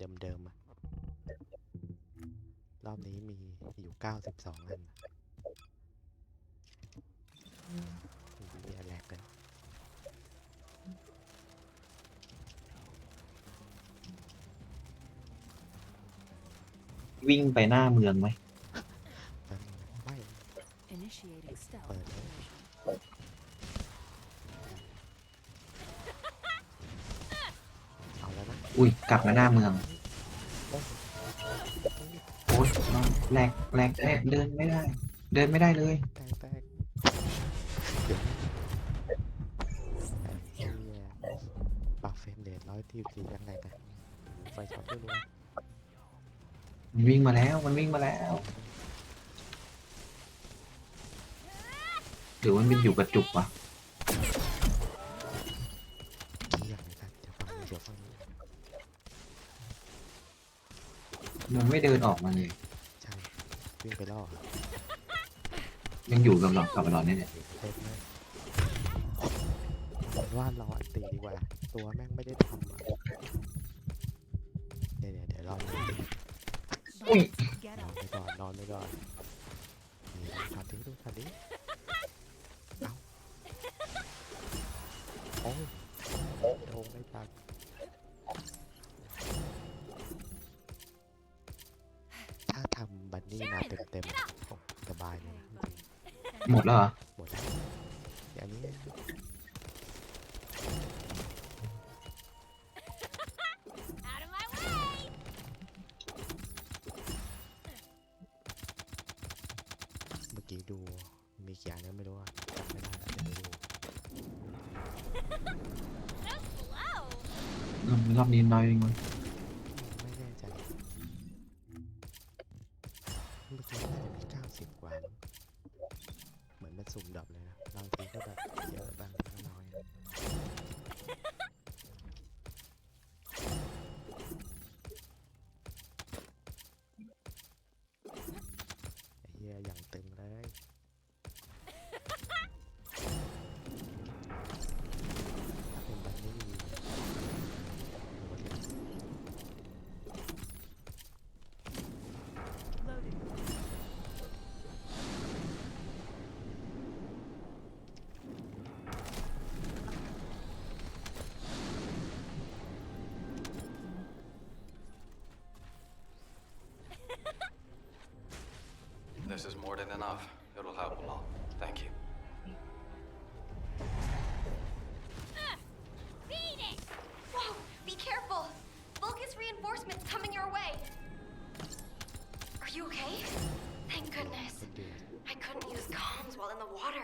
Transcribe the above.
เดิมๆอะรอบนี้มีอยู่เก้าสิบสองอันมีอะไรกันวิ่งไปหน้าเมืองไหมมันไม่ Initiating stealth Wait. operation. เอาแล้ว อุ้ยกลับมาหน้าเมืองโอ้ยแหลกแหลกแหลกเดินไม่ได้ เดินไม่ได้เลยแตกแตกเดี๋ยปรับเฟรมเรทร้อยทีสี่ยังไงกันไฟช็อตด้วยรู้มันวิ่งมาแล้วมันวิ่งมาแล้ว หรือว่ามันอยู่กระจุกวะ เกี่ยงไอ้สัตว์เดี๋ยวฟังนี้เดี๋ยวฟังนี้ มันไม่เดินออกมาเลย ใช่วิ่งไปล่อยังอยู่กับหลอดกับหลอดนี่เนี่ยเล็กนะผมว่าเราอันตีดีกว่า ตัวแม่งไม่ได้ทำอะเดี๋ยวเดี๋ยวเดี๋ยวเราอันตี Get นอน up. ไปก่อนนอนไปก่อนนี่ดูช็อตนี้ดูช็อตนี้เำบันนี่มาเต็มๆโอ้สบายเลยนะจริงหมดแล้วเหรอๆหมดแล้วอย่างนี้ Out of my way. เมื่อกี้ดูมีกี่อันก็ไม่รู้อะจำไม่ได้แล้วเดี๋ยวไปดู So slow. อืมรอบนี้น้อยเองมั้ง ไม่แน่ใจ เมื่อกี้น่าจะมีเก้าสิบกว่า เหมือนมันสุ่มดับเลยนะลองดู This is more than enough. It'll help a lot. Thank you. Ugh! It! Whoa! Be careful! Vulcus reinforcements coming your way! Are you okay? Thank goodness. I couldn't use comms while in the water.